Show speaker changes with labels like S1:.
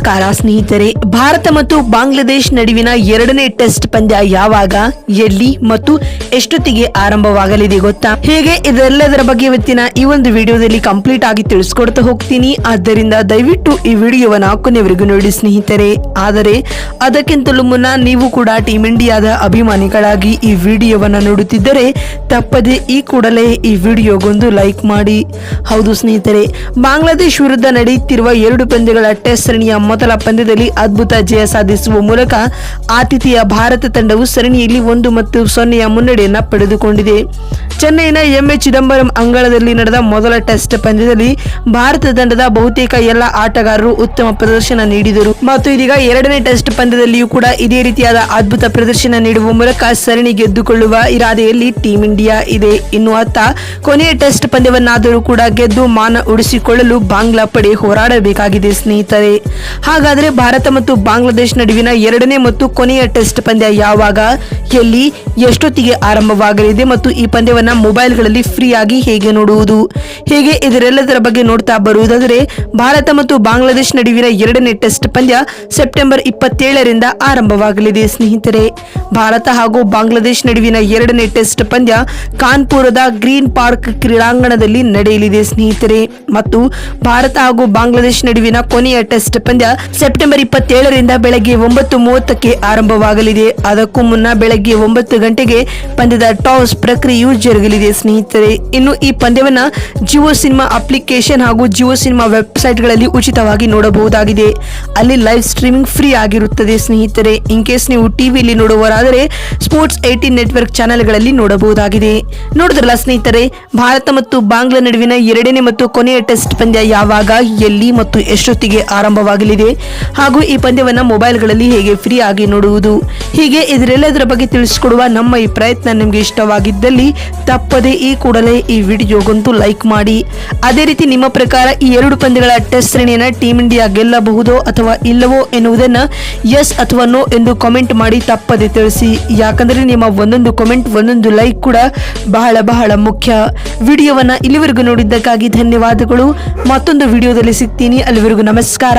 S1: ನಮಸ್ಕಾರ, ಸ್ನೇಹಿತರೆ. ಭಾರತ ಮತ್ತು ಬಾಂಗ್ಲಾದೇಶ್ ನಡುವಿನ ಎರಡನೇ ಟೆಸ್ಟ್ ಪಂದ್ಯ ಯಾವಾಗ, ಎಲ್ಲಿ ಮತ್ತು ಎಷ್ಟೊತ್ತಿಗೆ ಆರಂಭವಾಗಲಿದೆ ಗೊತ್ತಾ? ಹೇಗೆ? ಇದೆಲ್ಲದರ ಬಗ್ಗೆ ಇವತ್ತಿನ ಈ ಒಂದು ವಿಡಿಯೋದಲ್ಲಿ ಕಂಪ್ಲೀಟ್ ಆಗಿ ತಿಳಿಸ್ಕೊಡ್ತಾ ಹೋಗ್ತೀನಿ. ಆದ್ದರಿಂದ ದಯವಿಟ್ಟು ಈ ವಿಡಿಯೋವನ್ನು ಕೊನೆವರೆಗೂ ನೋಡಿ, ಸ್ನೇಹಿತರೆ. ಆದರೆ, ಅದಕ್ಕಿಂತಲೂ ಮುನ್ನ ನೀವು ಕೂಡ ಟೀಮ್ ಇಂಡಿಯಾದ ಅಭಿಮಾನಿಗಳಾಗಿ ಈ ವಿಡಿಯೋವನ್ನು ನೋಡುತ್ತಿದ್ದರೆ, ತಪ್ಪದೆ ಈ ಕೂಡಲೇ ಈ ವಿಡಿಯೋಗೊಂದು ಲೈಕ್ ಮಾಡಿ. ಹೌದು, ಸ್ನೇಹಿತರೆ. ಬಾಂಗ್ಲಾದೇಶ್ ವಿರುದ್ಧ ನಡೆಯುತ್ತಿರುವ ಎರಡು ಪಂದ್ಯಗಳ ಟೆಸ್ಟ್ ಸರಣಿಯ ಮೊದಲ ಪಂದ್ಯದಲ್ಲಿ ಅದ್ಭುತ ಜಯ ಸಾಧಿಸುವ ಮೂಲಕ ಆತಿಥೇಯ ಭಾರತ ತಂಡವು ಸರಣಿಯಲ್ಲಿ ಒಂದು ಮತ್ತು ಸೊನ್ನೆಯ ಮುನ್ನಡೆಯನ್ನು ಪಡೆದುಕೊಂಡಿದೆ. ಚೆನ್ನೈನ ಎಂಎ ಚಿದಂಬರಂ ಅಂಗಳದಲ್ಲಿ ನಡೆದ ಮೊದಲ ಟೆಸ್ಟ್ ಪಂದ್ಯದಲ್ಲಿ ಭಾರತ ತಂಡದ ಬಹುತೇಕ ಎಲ್ಲ ಆಟಗಾರರು ಉತ್ತಮ ಪ್ರದರ್ಶನ ನೀಡಿದರು. ಮತ್ತು ಇದೀಗ ಎರಡನೇ ಟೆಸ್ಟ್ ಪಂದ್ಯದಲ್ಲಿಯೂ ಕೂಡ ಇದೇ ರೀತಿಯಾದ ಅದ್ಭುತ ಪ್ರದರ್ಶನ ನೀಡುವ ಮೂಲಕ ಸರಣಿ ಗೆದ್ದುಕೊಳ್ಳುವ ಇರಾದೆಯಲ್ಲಿ ಟೀಂ ಇಂಡಿಯಾ ಇದೆ. ಇನ್ನು ಅತ್ತ ಕೊನೆಯ ಟೆಸ್ಟ್ ಪಂದ್ಯವನ್ನಾದರೂ ಕೂಡ ಗೆದ್ದು ಮಾನ ಉಳಿಸಿಕೊಳ್ಳಲು ಬಾಂಗ್ಲಾ ಪಡೆ ಹೋರಾಡಬೇಕಾಗಿದೆ ಸ್ನೇಹಿತರೆ. ಹಾಗಾದರೆ ಭಾರತ ಮತ್ತು ಬಾಂಗ್ಲಾದೇಶ ನಡುವಿನ ಎರಡನೇ ಮತ್ತು ಕೊನೆಯ ಟೆಸ್ಟ್ ಪಂದ್ಯ ಯಾವಾಗ? ಎಲ್ಲಿ? ಎಷ್ಟೊತ್ತಿಗೆ ಆರಂಭವಾಗಲಿದೆ ಮತ್ತು ಈ ಪಂದ್ಯವನ್ನು ಮೊಬೈಲ್ಗಳಲ್ಲಿ ಫ್ರೀಯಾಗಿ ಹೇಗೆ ನೋಡುವುದು? ಹೇಗೆ ಇದರೆಲ್ಲದರ ಬಗ್ಗೆ ನೋಡ್ತಾ ಬರುವುದಾದರೆ, ಭಾರತ ಮತ್ತು ಬಾಂಗ್ಲಾದೇಶ್ ನಡುವಿನ ಎರಡನೇ ಟೆಸ್ಟ್ ಪಂದ್ಯ ಸೆಪ್ಟೆಂಬರ್ ಇಪ್ಪತ್ತೇಳರಿಂದ ಆರಂಭವಾಗಲಿದೆ. ಸ್ನೇಹಿತರೆ, ಭಾರತ ಹಾಗೂ ಬಾಂಗ್ಲಾದೇಶ್ ನಡುವಿನ ಎರಡನೇ ಟೆಸ್ಟ್ ಪಂದ್ಯ ಕಾನ್ಪುರದ ಗ್ರೀನ್ ಪಾರ್ಕ್ ಕ್ರೀಡಾಂಗಣದಲ್ಲಿ ನಡೆಯಲಿದೆ. ಸ್ನೇಹಿತರೆ, ಮತ್ತು ಭಾರತ ಹಾಗೂ ಬಾಂಗ್ಲಾದೇಶ್ ನಡುವಿನ ಕೊನೆಯ ಟೆಸ್ಟ್ ಪಂದ್ಯ ಸೆಪ್ಟೆಂಬರ್ ಇಪ್ಪತ್ತೇಳರಿಂದ ಬೆಳಗ್ಗೆ ಒಂಬತ್ತು ಮೂವತ್ತಕ್ಕೆ ಆರಂಭವಾಗಲಿದೆ. ಅದಕ್ಕೂ ಮುನ್ನ ಬೆಳಗ್ಗೆ ಒಂಬತ್ತು ಗಂಟೆಗೆ ಪಂದ್ಯದ ಟಾಸ್ ಪ್ರಕ್ರಿಯೆಯು ಜರುಗಲಿದೆ. ಸ್ನೇಹಿತರೆ, ಇನ್ನು ಈ ಪಂದ್ಯವನ್ನ ಜಿಯೋ ಸಿನಿಮಾ ಅಪ್ಲಿಕೇಶನ್ ಹಾಗೂ ಜಿಯೋ ಸಿನಿಮಾ ವೆಬ್ಸೈಟ್ಗಳಲ್ಲಿ ಉಚಿತವಾಗಿ ನೋಡಬಹುದಾಗಿದೆ. ಅಲ್ಲಿ ಲೈವ್ ಸ್ಟ್ರೀಮಿಂಗ್ ಫ್ರೀ ಆಗಿರುತ್ತದೆ ಸ್ನೇಹಿತರೆ. ಇನ್ ಕೇಸ್ ನೀವು ಟಿವಿಯಲ್ಲಿ ನೋಡುವರಾದರೆ ಸ್ಪೋರ್ಟ್ಸ್ ಏಟೀನ್ ನೆಟ್ವರ್ಕ್ ಚಾನೆಲ್ಗಳಲ್ಲಿ ನೋಡಬಹುದಾಗಿದೆ. ನೋಡಿದ್ರಲ್ಲ ಸ್ನೇಹಿತರೆ, ಭಾರತ ಮತ್ತು ಬಾಂಗ್ಲಾ ನಡುವಿನ ಎರಡನೇ ಮತ್ತು ಕೊನೆಯ ಟೆಸ್ಟ್ ಪಂದ್ಯ ಯಾವಾಗ, ಎಲ್ಲಿ ಮತ್ತು ಎಷ್ಟೊತ್ತಿಗೆ ಆರಂಭವಾಗಲಿದೆ? ಹಾಗೂ ಈ ಪಂದ್ಯವನ್ನ ಮೊಬೈಲ್ಗಳಲ್ಲಿ ಹೇಗೆ ಫ್ರೀ ಆಗಿ ನೋಡುವುದು? ಹೀಗೆ ಇದರೆಲ್ಲದರ ಬಗ್ಗೆ ತಿಳಿಸಿಕೊಡುವ ನಮ್ಮ ಈ ಪ್ರಯತ್ನ ನಿಮಗೆ ಇಷ್ಟವಾಗಿದ್ದಲ್ಲಿ ತಪ್ಪದೆ ಈ ಕೂಡಲೇ ಈ ವಿಡಿಯೋಗಂತೂ ಲೈಕ್ ಮಾಡಿ. ಅದೇ ರೀತಿ ನಿಮ್ಮ ಪ್ರಕಾರ ಈ ಎರಡು ಪಂದ್ಯಗಳ ಟೆಸ್ಟ್ ಶ್ರೇಣಿಯನ್ನ ಟೀಮ್ ಇಂಡಿಯಾ ಗೆಲ್ಲಬಹುದೋ ಅಥವಾ ಇಲ್ಲವೋ ಎನ್ನುವುದನ್ನು ಎಸ್ ಅಥವಾ ನೋ ಎಂದು ಕಾಮೆಂಟ್ ಮಾಡಿ ತಪ್ಪದೆ ತಿಳಿಸಿ. ಯಾಕಂದ್ರೆ ನಿಮ್ಮ ಒಂದೊಂದು ಕಾಮೆಂಟ್, ಒಂದೊಂದು ಲೈಕ್ ಕೂಡ ಬಹಳ ಬಹಳ ಮುಖ್ಯ. ವಿಡಿಯೋವನ್ನ ಇಲ್ಲಿವರೆಗೂ ನೋಡಿದ್ದಕ್ಕಾಗಿ ಧನ್ಯವಾದಗಳು. ಮತ್ತೊಂದು ವಿಡಿಯೋದಲ್ಲಿ ಸಿಗ್ತೀನಿ. ಅಲ್ಲಿವರೆಗೂ ನಮಸ್ಕಾರ.